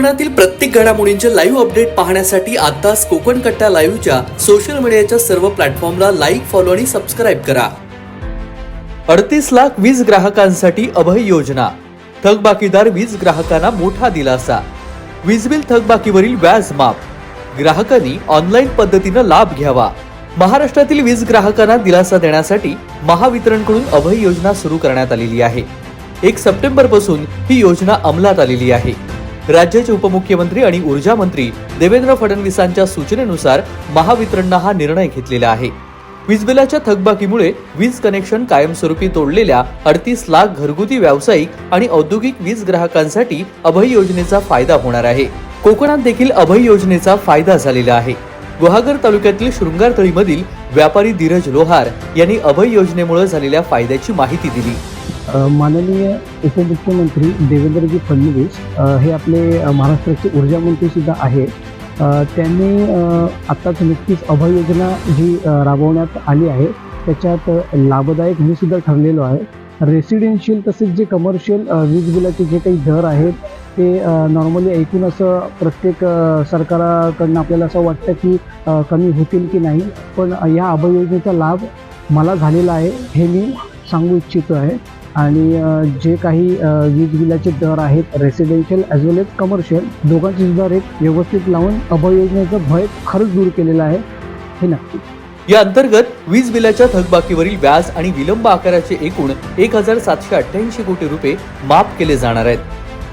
कोकणातील प्रत्येक घडामोडींचे लाईव्ह अपडेट पाहण्यासाठी आताच कोकण कट्टा लाईव्हच्या सोशल मीडियाच्या सर्व प्लॅटफॉर्मला लाईक फॉलो आणि सबस्क्राईब करा. अडतीस लाख वीज ग्राहकांसाठी अभय योजना. थकबाकीदार वीज ग्राहकांना मोठा दिलासा. वीज बिल थकबाकीवरील व्याज माफ. ग्राहकांनी ऑनलाईन पद्धतीनं लाभ घ्यावा. महाराष्ट्रातील वीज ग्राहकांना दिलासा देण्यासाठी महावितरणकडून अभय योजना सुरू करण्यात आलेली आहे. एक सप्टेंबरपासून ही योजना अंमलात आलेली आहे. राज्याचे उपमुख्यमंत्री आणि ऊर्जा मंत्री देवेंद्र फडणवीसांच्या सूचनेनुसार महावितरणनं हा निर्णय घेतलेला आहे. वीज बिलाच्या थकबाकीमुळे वीज कनेक्शन कायमस्वरूपी तोडलेल्या अडतीस लाख घरगुती व्यावसायिक आणि औद्योगिक वीज ग्राहकांसाठी अभय योजनेचा फायदा होणार आहे. कोकणात देखील अभय योजनेचा फायदा झालेला आहे. गुहागर तालुक्यातील शृंगारतळीमधील व्यापारी धीरज लोहार यांनी अभय योजनेमुळे झालेल्या फायद्याची माहिती दिली. माननीय उपमुख्यमंत्री देवेंद्रजी फडणवीस हे आपले महाराष्ट्राचे ऊर्जा मंत्री सुद्धा आहे त्यांनी आत्ताच नुकतीच अभय योजना जी राबवण्यात आली आहे त्याच्यात लाभदायक मी सुद्धा ठरलेलो आहे. रेसिडेन्शियल तसेच जे कमर्शियल वीज बिलाचे जे काही दर आहेत ते नॉर्मली ऐकून असं प्रत्येक सरकाराकडनं आपल्याला असं वाटतं की कमी होतील की नाही. पण या अभय योजनेचा लाभ मला झालेला आहे हे मी सांगू इच्छितो आहे. आणि जे काही वीज बिलाचे दर आहेत residential as well as commercial दोघांची सुद्धा रेट व्यवस्थित लावून अभय योजनेचं भय खरंच दूर केलेलं आहे. हे नक्की. या अंतर्गत वीज बिलाच्या थकबाकीवरील व्याज आणि विलंब आकाराचे एकूण एक हजार सातशे अठ्ठ्याऐंशी कोटी रुपये माफ केले जाणार आहेत.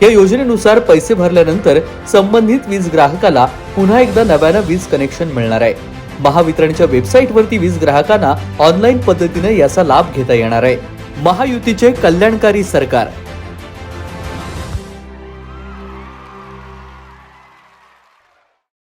या योजनेनुसार पैसे भरल्यानंतर संबंधित वीज ग्राहकाला पुन्हा एकदा नव्यानं वीज कनेक्शन मिळणार आहे. महावितरणच्या वेबसाईटवरती वीज ग्राहकांना ऑनलाईन पद्धतीने याचा लाभ घेता येणार आहे. महायुतीचे कल्याणकारी सरकार.